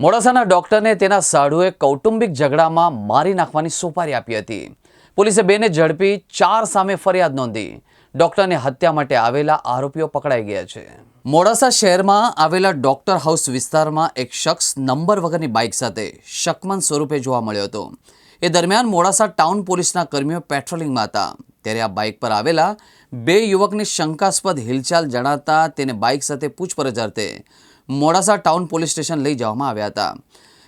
મોડાસાના ડોક્ટરને તેના સાઢુએ કૌટુંબિક ઝઘડામાં મારી નાખવાની સોપારી આપી હતી. પોલીસે બેને ઝડપી ચાર સામે ફરિયાદ નોંધી. ડોક્ટરને હત્યા માટે આવેલા આરોપીઓ પકડાઈ ગયા છે. મોડાસા શહેરમાં આવેલા ડોક્ટર હાઉસ વિસ્તારમાં એક શખ્સ નંબર વગરની બાઇક સાથે શકમન સ્વરૂપે જોવા મળ્યો હતો. એ દરમિયાન મોડાસા ટાઉન પોલીસના કર્મીઓ પેટ્રોલિંગમાં હતા. ત્યારે આ બાઇક પર આવેલા બે યુવકની શંકાસ્પદ હિલચાલ જણાતા તેને બાઇક સાથે પૂછપરછ અર્થે મોડાસા ટાઉન પોલીસ સ્ટેશન લઈ જવામાં આવ્યા હતા.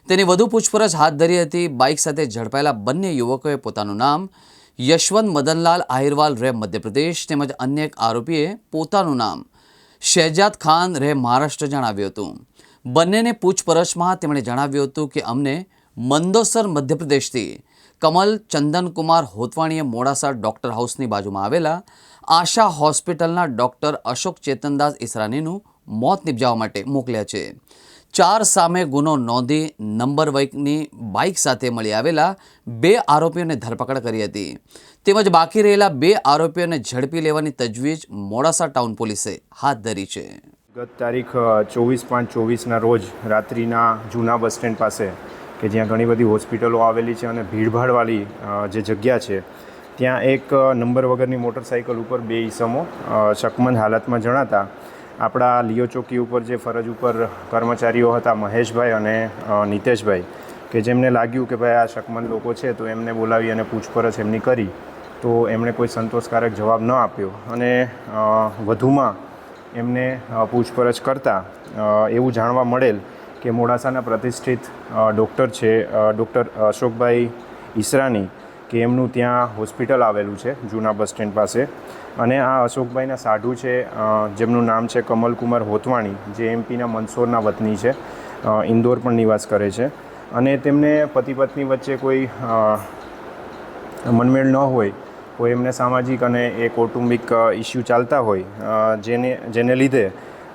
તેની વધુ પૂછપરછ હાથ ધરી હતી બાઇક સાથે ઝડપાયેલા બંને યુવકોએ પોતાનું નામ યશવંત મદનલાલ આહિરવાલ રહે મધ્યપ્રદેશ તેમજ અન્ય એક આરોપીએ પોતાનું નામ શહેજાદ ખાન રહે મહારાષ્ટ્ર જણાવ્યું હતું. બંનેને પૂછપરછમાં તેમણે જણાવ્યું હતું કે અમને મંદોસર મધ્યપ્રદેશથી કમલ ચંદનકુમાર હોતવાણીએ મોડાસા ડૉક્ટર હાઉસની બાજુમાં આવેલા આશા હોસ્પિટલના ડૉક્ટર અશોક ચેતનદાસ ઈસરાનીનું મોત નિપજાવવા માટે મોકલ્યા છે. ચાર સામે ગુનો નોંધી નંબર બાઇકની બાઇક સાથે મળી આવેલા બે આરોપીઓને ધરપકડ કરી હતી. તેમજ બાકી રહેલા બે આરોપીઓને ઝડપી લેવાની તજવીજ મોડાસા ટાઉન પોલીસે હાથ ધરી છે. ગત તારીખ ચોવીસ પાંચ ચોવીસના રોજ રાત્રિના જૂના બસ સ્ટેન્ડ પાસે, કે જ્યાં ઘણી બધી હોસ્પિટલો આવેલી છે અને ભીડભાડવાળી જે જગ્યા છે, ત્યાં એક નંબર વગરની મોટરસાઇકલ ઉપર બે ઈસમો શકમંદ હાલતમાં જણાતા આપણા લિયો ચોકી ઉપર જે ફરજ ઉપર કર્મચારીઓ હતા, મહેશભાઈ અને નિતેશભાઈ, કે જેમને લાગ્યું કે ભાઈ આ શકમંદ લોકો છે, તો એમને બોલાવી અને પૂછપરછ એમની કરી, તો એમણે કોઈ સંતોષકારક જવાબ ન આપ્યો. અને વધુમાં એમને પૂછપરછ કરતાં એવું જાણવા મળેલ કે મોડાસાના પ્રતિષ્ઠિત ડૉક્ટર છે ડૉક્ટર અશોકભાઈ ઈસરાની કે એમનું ત્યાં હોસ્પિટલ આવેલું છે, જૂના બસ સ્ટેન્ડ પાસે. અને આ અશોકભાઈના સાઢુ છે જેમનું નામ છે કમલકુમાર હોતવાણી જે એમપીના મંદસોરના વતની છે ઇન્દોર પણ નિવાસ કરે છે. અને તેમને પતિ પત્ની વચ્ચે કોઈ મનમેળ ન હોય કોઈ એમને સામાજિક અને એ કૌટુંબિક ઇસ્યુ ચાલતા હોય જેને જેને લીધે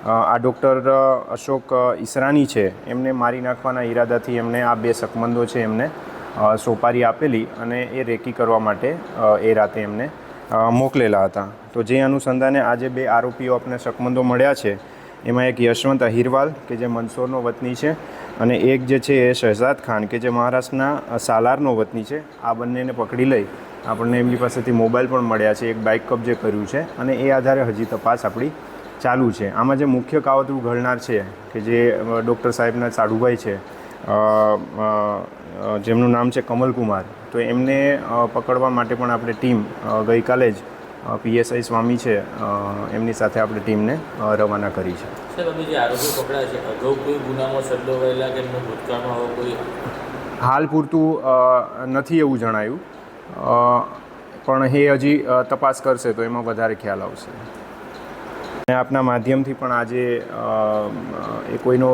આ ડૉક્ટર અશોક ઈસરાની છે, એમને મારી નાખવાના ઈરાદાથી એમને આ બે શકમંદો છે એમને સોપારી આપેલી અને એ રેકી કરવા માટે એ રાતે એમને મોકલેલા હતા. તો જે અનુસંધાને આજે બે આરોપીઓ આપણે શકમંદો મળ્યા છે, એમાં એક યશવંત અહિરવાલ, કે જે મંદસોરનો વતની છે, અને એક જે છે એ શહેજાદ ખાન, કે જે મહારાષ્ટ્રના સાલારનો વતની છે. આ બંનેને પકડી લઈ આપણને એમની પાસેથી મોબાઈલ પણ મળ્યા છે, એક બાઇક કબજે કર્યું છે, અને એ આધારે હજી તપાસ આપણી ચાલુ છે. આમાં જે મુખ્ય કાવતરું ઘડનાર છે, કે જે ડૉક્ટર સાહેબના સાડુભાઈ છે જેમનું નામ છે કમલકુમાર તો એમને પકડવા માટે પણ આપણે ટીમ ગઈકાલે જ પીએસઆઈ સ્વામી છે એમની સાથે આપણે ટીમને રવાના કરી છે. તમે જે આરોપીઓ પકડાયા છે અગાઉ કોઈ ગુનામાં સંડોવાયેલા કે ભૂતકાળમાં કોઈ? હાલ પૂરતું નથી એવું જણાયું. પણ એ હજી તપાસ કરશે તો એમાં વધારે ખ્યાલ આવશે. આપના માધ્યમથી પણ આજે એ કોઈનો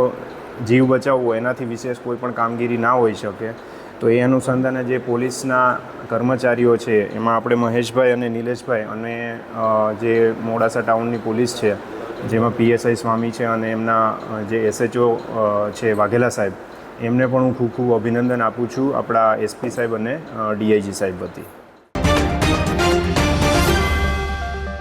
જીવ બચાવવો, એનાથી વિશેષ કોઈ પણ કામગીરી ના હોઈ શકે. તો એ અનુસંધાને જે પોલીસના કર્મચારીઓ છે, એમાં આપણે મહેશભાઈ અને નિલેશભાઈ અને જે મોડાસા ટાઉનની પોલીસ છે, જેમાં પીએસઆઈ સ્વામી છે અને એમના જે એસએચઓ છે વાઘેલા સાહેબ, એમને પણ હું ખૂબ ખૂબ અભિનંદન આપું છું આપણા એસપી સાહેબ અને ડીઆઈજી સાહેબ વતી.